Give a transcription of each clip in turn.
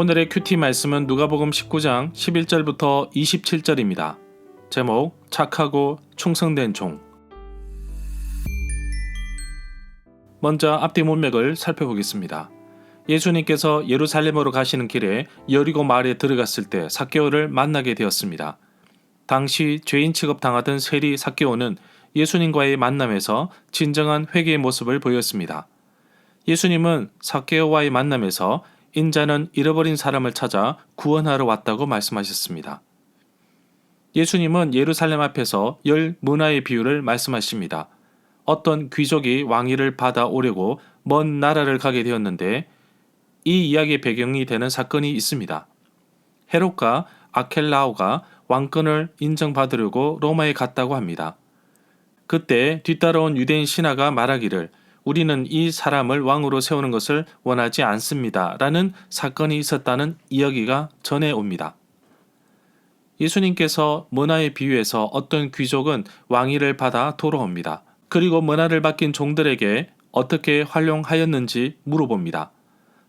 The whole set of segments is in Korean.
오늘의 큐티 말씀은 누가복음 19장 11절부터 27절입니다. 제목 착하고 충성된 종. 먼저 앞뒤 문맥을 살펴보겠습니다. 예수님께서 예루살렘으로 가시는 길에 여리고 마을에 들어갔을 때 사케오를 만나게 되었습니다. 당시 죄인 취급 당하던 세리 사케오는 예수님과의 만남에서 진정한 회개의 모습을 보였습니다. 예수님은 사케오와의 만남에서 인자는 잃어버린 사람을 찾아 구원하러 왔다고 말씀하셨습니다. 예수님은 예루살렘 앞에서 열 문화의 비유를 말씀하십니다. 어떤 귀족이 왕위를 받아오려고 먼 나라를 가게 되었는데 이 이야기의 배경이 되는 사건이 있습니다. 헤롯과 아켈라오가 왕권을 인정받으려고 로마에 갔다고 합니다. 그때 뒤따라온 유대인 신하가 말하기를 우리는 이 사람을 왕으로 세우는 것을 원하지 않습니다. 라는 사건이 있었다는 이야기가 전해옵니다. 예수님께서 문화의 비유에서 어떤 귀족은 왕위를 받아 돌아옵니다. 그리고 문화를 맡긴 종들에게 어떻게 활용하였는지 물어봅니다.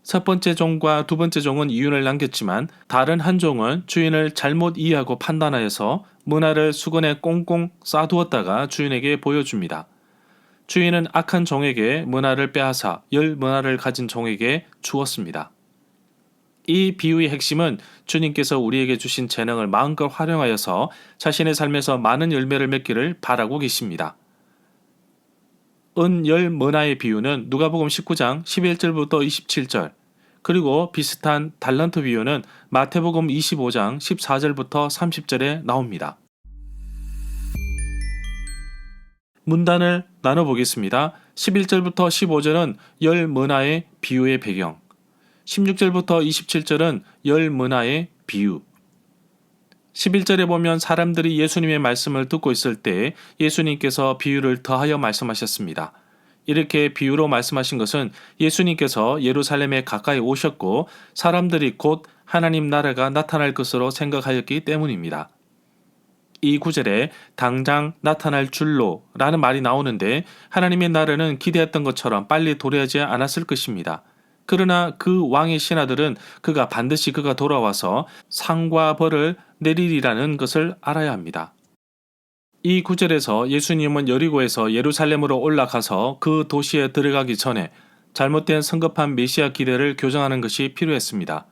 첫 번째 종과 두 번째 종은 이윤을 남겼지만 다른 한 종은 주인을 잘못 이해하고 판단하여서 문화를 수건에 꽁꽁 싸두었다가 주인에게 보여줍니다. 주인은 악한 종에게 문화를 빼앗아 열 문화를 가진 종에게 주었습니다. 이 비유의 핵심은 주님께서 우리에게 주신 재능을 마음껏 활용하여서 자신의 삶에서 많은 열매를 맺기를 바라고 계십니다. 은열 문화의 비유는 누가복음 19장 11절부터 27절 그리고 비슷한 달란트 비유는 마태복음 25장 14절부터 30절에 나옵니다. 문단을 나눠보겠습니다. 11절부터 15절은 열 문화의 비유의 배경, 16절부터 27절은 열 문화의 비유, 11절에 보면 사람들이 예수님의 말씀을 듣고 있을 때 예수님께서 비유를 더하여 말씀하셨습니다. 이렇게 비유로 말씀하신 것은 예수님께서 예루살렘에 가까이 오셨고 사람들이 곧 하나님 나라가 나타날 것으로 생각하였기 때문입니다. 이 구절에 당장 나타날 줄로 라는 말이 나오는데 하나님의 나라는 기대했던 것처럼 빨리 도래하지 않았을 것입니다. 그러나 그 왕의 신하들은 그가 반드시 그가 돌아와서 상과 벌을 내리리라는 것을 알아야 합니다. 이 구절에서 예수님은 여리고에서 예루살렘으로 올라가서 그 도시에 들어가기 전에 잘못된 성급한 메시아 기대를 교정하는 것이 필요했습니다.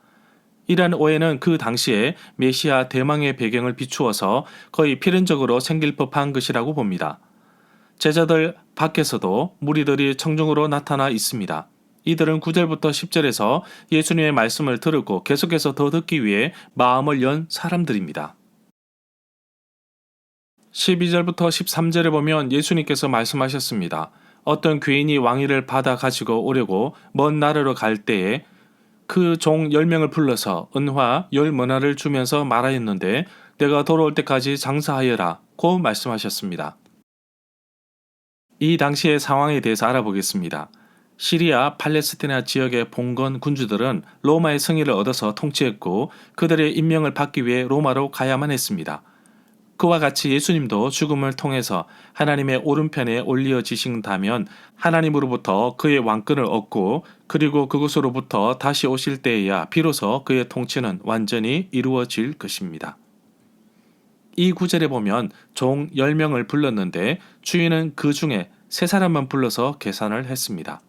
이러한 오해는 그 당시에 메시아 대망의 배경을 비추어서 거의 필연적으로 생길 법한 것이라고 봅니다. 제자들 밖에서도 무리들이 청중으로 나타나 있습니다. 이들은 9절부터 10절에서 예수님의 말씀을 들었고 계속해서 더 듣기 위해 마음을 연 사람들입니다. 12절부터 13절에 보면 예수님께서 말씀하셨습니다. 어떤 귀인이 왕위를 받아 가지고 오려고 먼 나라로 갈 때에 그종 10명을 불러서 은화 10문화를 주면서 말하였는데 내가 돌아올 때까지 장사하여라 고 말씀하셨습니다. 이 당시의 상황에 대해서 알아보겠습니다. 시리아 팔레스티나 지역의 봉건 군주들은 로마의 승리를 얻어서 통치했고 그들의 임명을 받기 위해 로마로 가야만 했습니다. 그와 같이 예수님도 죽음을 통해서 하나님의 오른편에 올리어지신다면 하나님으로부터 그의 왕권을 얻고 그리고 그곳으로부터 다시 오실 때에야 비로소 그의 통치는 완전히 이루어질 것입니다. 이 구절에 보면 종 10명을 불렀는데 주인은 그 중에 세 사람만 불러서 계산을 했습니다.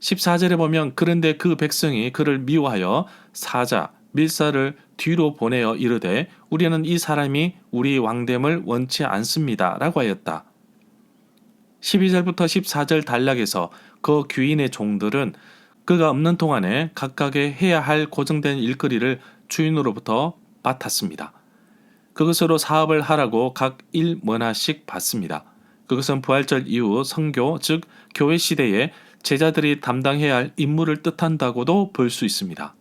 14절에 보면 그런데 그 백성이 그를 미워하여 사자, 밀사를 뒤로 보내어 이르되 우리는 이 사람이 우리 왕됨을 원치 않습니다. 라고 하였다. 12절부터 14절 단락에서 그 귀인의 종들은 그가 없는 동안에 각각의 해야 할 고정된 일거리를 주인으로부터 맡았습니다. 그것으로 사업을 하라고 각 일문화씩 받습니다. 그것은 부활절 이후 성교, 즉 교회 시대에 제자들이 담당해야 할 임무를 뜻한다고도 볼 수 있습니다.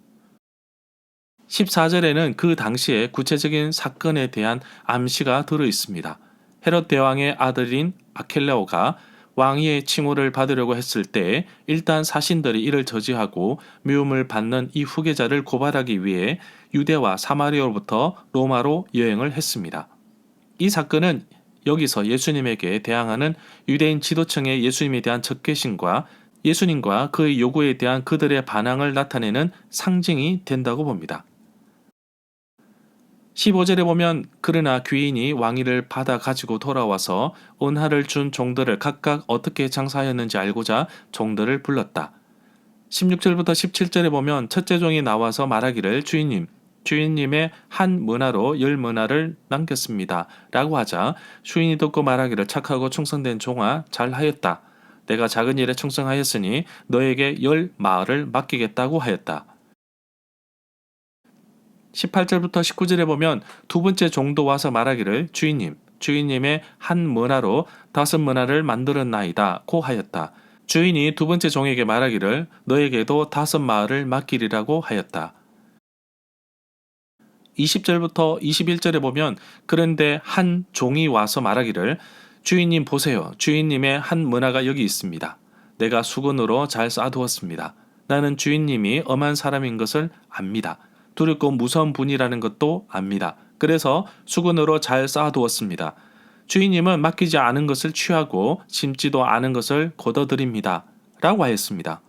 14절에는 그 당시의 구체적인 사건에 대한 암시가 들어 있습니다. 헤롯 대왕의 아들인 아켈레오가 왕위의 칭호를 받으려고 했을 때 일단 사신들이 이를 저지하고 미움을 받는 이 후계자를 고발하기 위해 유대와 사마리아로부터 로마로 여행을 했습니다. 이 사건은 여기서 예수님에게 대항하는 유대인 지도층의 예수님에 대한 적개심과 예수님과 그의 요구에 대한 그들의 반항을 나타내는 상징이 된다고 봅니다. 15절에 보면 그러나 귀인이 왕위를 받아 가지고 돌아와서 은하를 준 종들을 각각 어떻게 장사하였는지 알고자 종들을 불렀다. 16절부터 17절에 보면 첫째 종이 나와서 말하기를 주인님 주인님의 한 문화로 열 문화를 남겼습니다. 라고 하자 주인이 듣고 말하기를 착하고 충성된 종아 잘하였다. 내가 작은 일에 충성하였으니 너에게 열 마을을 맡기겠다고 하였다. 18절부터 19절에 보면 두 번째 종도 와서 말하기를 주인님, 주인님의 한 문화로 다섯 문화를 만들었나이다 고 하였다. 주인이 두 번째 종에게 말하기를 너에게도 다섯 마을을 맡기리라고 하였다. 20절부터 21절에 보면 그런데 한 종이 와서 말하기를 주인님 보세요. 주인님의 한 문화가 여기 있습니다. 내가 수건으로 잘 쌓아두었습니다. 나는 주인님이 엄한 사람인 것을 압니다. 두렵고 무서운 분이라는 것도 압니다. 그래서 수건으로 잘 쌓아두었습니다. 주인님은 맡기지 않은 것을 취하고 심지도 않은 것을 거둬드립니다. 라고 하였습니다.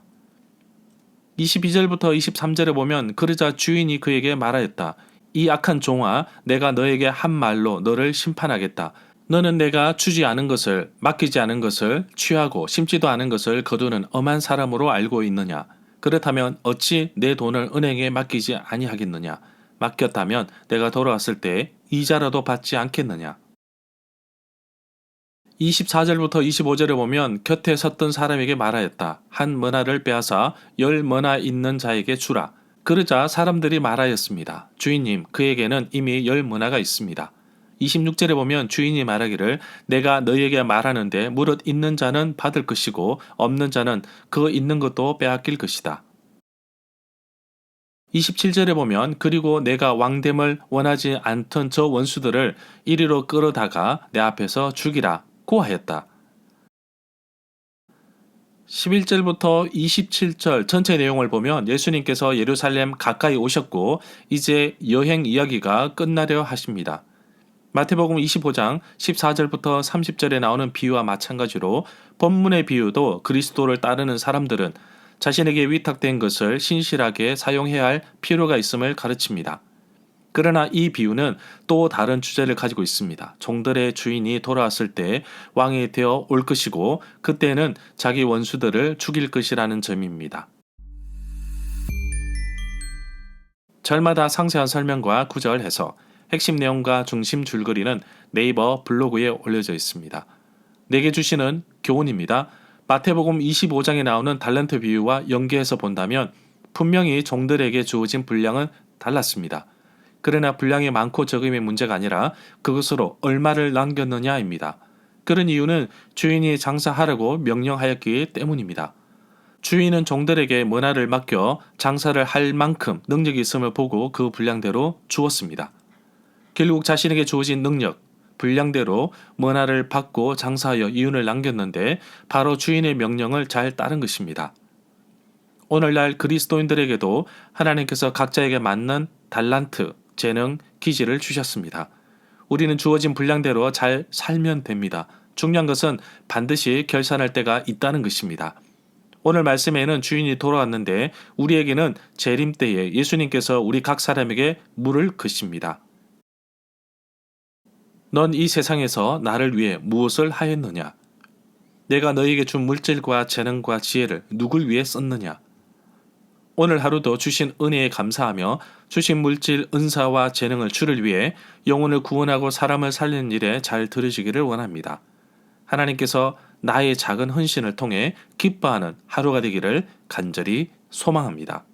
22절부터 23절에 보면 그러자 주인이 그에게 말하였다. 이 악한 종아 내가 너에게 한 말로 너를 심판하겠다. 너는 내가 주지 않은 것을 맡기지 않은 것을 취하고 심지도 않은 것을 거두는 엄한 사람으로 알고 있느냐? 그렇다면 어찌 내 돈을 은행에 맡기지 아니하겠느냐? 맡겼다면 내가 돌아왔을 때 이자라도 받지 않겠느냐? 24절부터 25절에 보면 곁에 섰던 사람에게 말하였다. 한 머나를 빼앗아 열 머나 있는 자에게 주라. 그러자 사람들이 말하였습니다. 주인님, 그에게는 이미 열 머나가 있습니다. 26절에 보면 주인이 말하기를 내가 너희에게 말하는데 무릇 있는 자는 받을 것이고 없는 자는 그 있는 것도 빼앗길 것이다. 27절에 보면 그리고 내가 왕됨을 원하지 않던 저 원수들을 이리로 끌어다가 내 앞에서 죽이라 고 하였다. 11절부터 27절 전체 내용을 보면 예수님께서 예루살렘 가까이 오셨고 이제 여행 이야기가 끝나려 하십니다. 마태복음 25장 14절부터 30절에 나오는 비유와 마찬가지로 본문의 비유도 그리스도를 따르는 사람들은 자신에게 위탁된 것을 신실하게 사용해야 할 필요가 있음을 가르칩니다. 그러나 이 비유는 또 다른 주제를 가지고 있습니다. 종들의 주인이 돌아왔을 때 왕이 되어 올 것이고 그때는 자기 원수들을 죽일 것이라는 점입니다. 절마다 상세한 설명과 구절 해서 핵심 내용과 중심 줄거리는 네이버 블로그에 올려져 있습니다. 내게 주시는 교훈입니다. 마태복음 25장에 나오는 달란트 비유와 연계해서 본다면 분명히 종들에게 주어진 분량은 달랐습니다. 그러나 분량이 많고 적음의 문제가 아니라 그것으로 얼마를 남겼느냐입니다. 그런 이유는 주인이 장사하라고 명령하였기 때문입니다. 주인은 종들에게 문화를 맡겨 장사를 할 만큼 능력이 있음을 보고 그 분량대로 주었습니다. 결국 자신에게 주어진 능력, 분량대로 문화를 받고 장사하여 이윤을 남겼는데 바로 주인의 명령을 잘 따른 것입니다. 오늘날 그리스도인들에게도 하나님께서 각자에게 맞는 달란트, 재능, 기질을 주셨습니다. 우리는 주어진 분량대로 잘 살면 됩니다. 중요한 것은 반드시 결산할 때가 있다는 것입니다. 오늘 말씀에는 주인이 돌아왔는데 우리에게는 재림 때에 예수님께서 우리 각 사람에게 물을 것입니다. 넌 이 세상에서 나를 위해 무엇을 하였느냐? 내가 너에게 준 물질과 재능과 지혜를 누굴 위해 썼느냐? 오늘 하루도 주신 은혜에 감사하며 주신 물질, 은사와 재능을 주를 위해 영혼을 구원하고 사람을 살리는 일에 잘 들으시기를 원합니다. 하나님께서 나의 작은 헌신을 통해 기뻐하는 하루가 되기를 간절히 소망합니다.